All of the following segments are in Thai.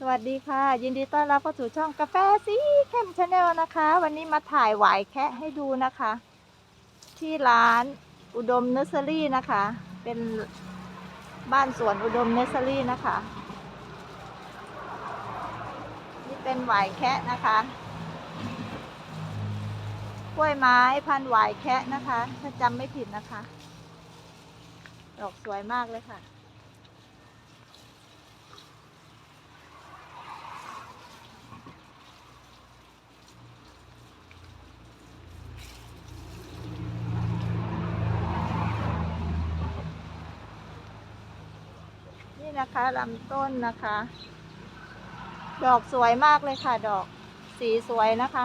สวัสดีค่ะ ยินดีต้อนรับเข้าสู่ช่องกาแฟสีเข้มชาแนลนะคะ วันนี้มาถ่ายหวายแคะให้ดูนะคะ ที่ร้านอุดมเนอร์เซอรี่นะคะ เป็นบ้านสวนอุดมเนอร์เซอรี่นะคะ นี่เป็นหวายแคะนะคะกล้วยไม้พันหวายแคะนะคะ ถ้าจำไม่ผิดนะคะ ดอกสวยมากเลยค่ะ นะคะลำต้นนะคะ ดอกสวยมากเลยค่ะ ดอกสีสวยนะคะ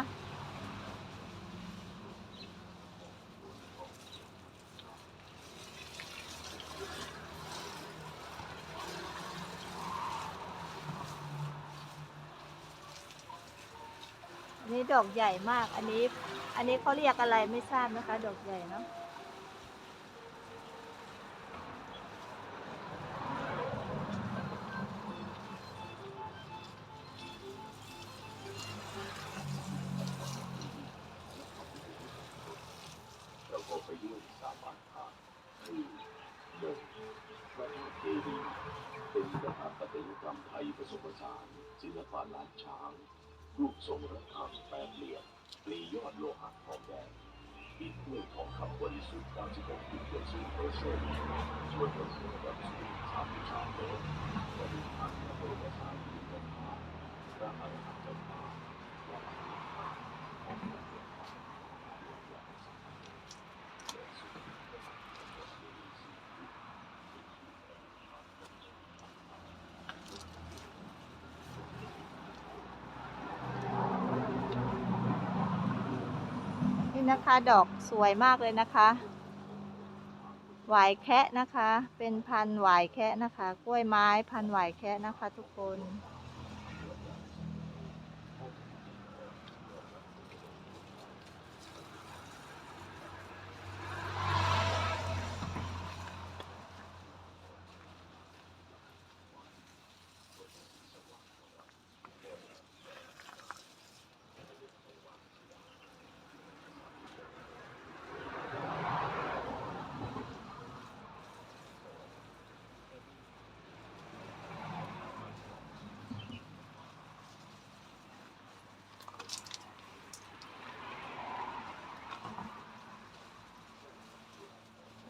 อันนี้ดอกใหญ่มาก อันนี้ อันนี้เขาเรียกอะไรไม่ทราบนะคะ ดอกใหญ่เนาะ รูปทรงระฆังแปดเหลี่ยมปลียอดโลหะทองแดงปิดด้วยทองคำบริสุทธิ์96.70เปอร์เซ็นต์ส่วนผสมกับสูง33เมตรบริหารพระบรมสารีริกธาตุพระอรหันตปางวัดสุทธาของพระเจ้าค่ะ นี่นะคะ ดอกสวยมากเลยนะคะ หวายแคะนะคะ เป็นพันหวายแคะนะคะ กล้วยไม้พันหวายแคะนะคะ ทุกคน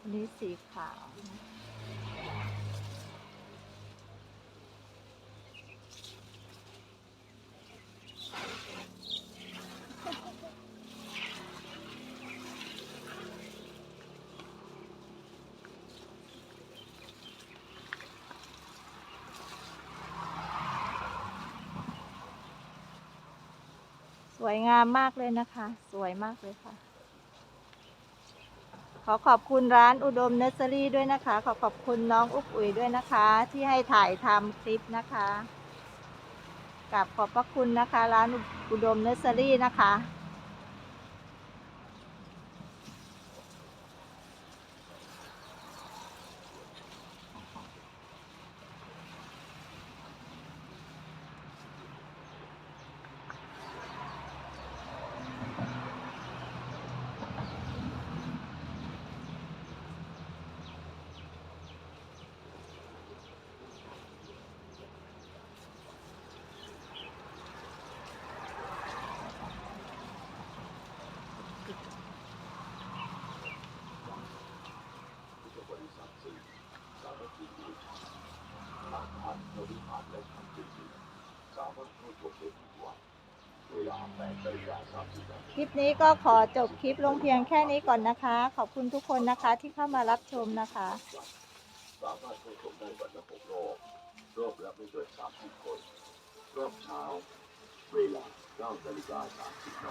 อันนี้สีขาวนะสวยงามมากเลยนะคะ สวยมากเลยค่ะ ขอขอบคุณร้านอุดมเนสเซอรี่ด้วยนะคะ ขอขอบคุณน้องอุ๊บอุ๋ยด้วยนะคะ ที่ให้ถ่ายทำคลิปนะคะกับขอบพระคุณนะคะ ร้านอุดมเนสเซอรี่นะคะ พุทธบริษัทสี่สามัคคีบูชาอาคารพระวิหารและธรรมจริงๆสามารถเข้าชมได้ทุกวันเวลา8นาฬิกา30นาที คลิปนี้ก็ขอจบคลิปลงเพียงแค่นี้ก่อนนะคะ ขอบคุณทุกคนนะคะที่เข้ามารับชมนะคะ สามารถเข้าชมได้วันละหกรอบรอบละไม่เกินสามสิบคน รอบเช้า เวลาเก้านาฬิกาสามสิบนา